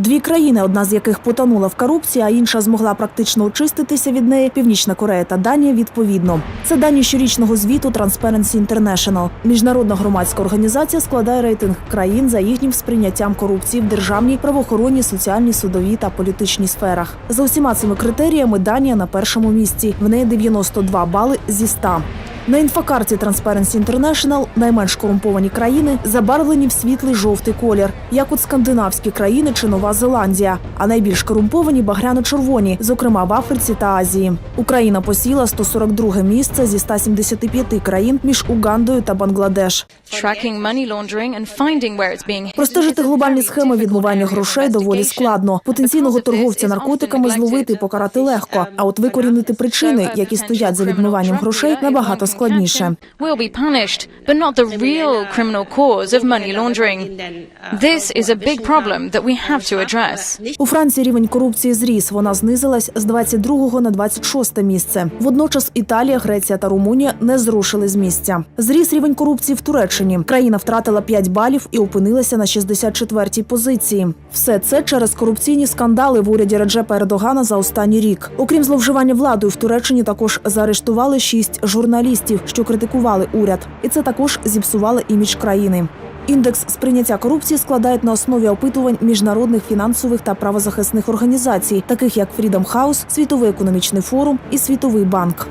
Дві країни, одна з яких потонула в корупції, а інша змогла практично очиститися від неї Північна Корея та Данія відповідно. Це дані щорічного звіту Transparency International. Міжнародна громадська організація складає рейтинг країн за їхнім сприйняттям корупції в державній, правоохоронній, соціальній, судовій та політичній сферах. За усіма цими критеріями Данія на першому місці. В неї 92 бали зі 100. На інфокарті Transparency International найменш корумповані країни забарвлені в світлий жовтий колір, як от скандинавські країни чи Нова Зеландія, а найбільш корумповані багряно-червоні, зокрема в Африці та Азії. Україна посіла 142 місце зі 175 країн між Угандою та Бангладеш. Простежити глобальні схеми відмивання грошей доволі складно. Потенційного торговця наркотиками зловити і покарати легко. А от викорінити причини, які стоять за відмиванням грошей, набагато складніше. У Франції рівень корупції зріс. Вона знизилась з 22 на 26 місце. Водночас Італія, Греція та Румунія не зрушили з місця. Зріс рівень корупції в Туреччині. Країна втратила 5 балів і опинилася на 64-й позиції. Все це через корупційні скандали в уряді Реджепа Ердогана за останній рік. Окрім зловживання владою, в Туреччині також заарештували шість журналістів, що критикували уряд, і це також зіпсувало імідж країни. Індекс сприйняття корупції складають на основі опитувань міжнародних фінансових та правозахисних організацій, таких як Freedom House, Світовий економічний форум і Світовий банк.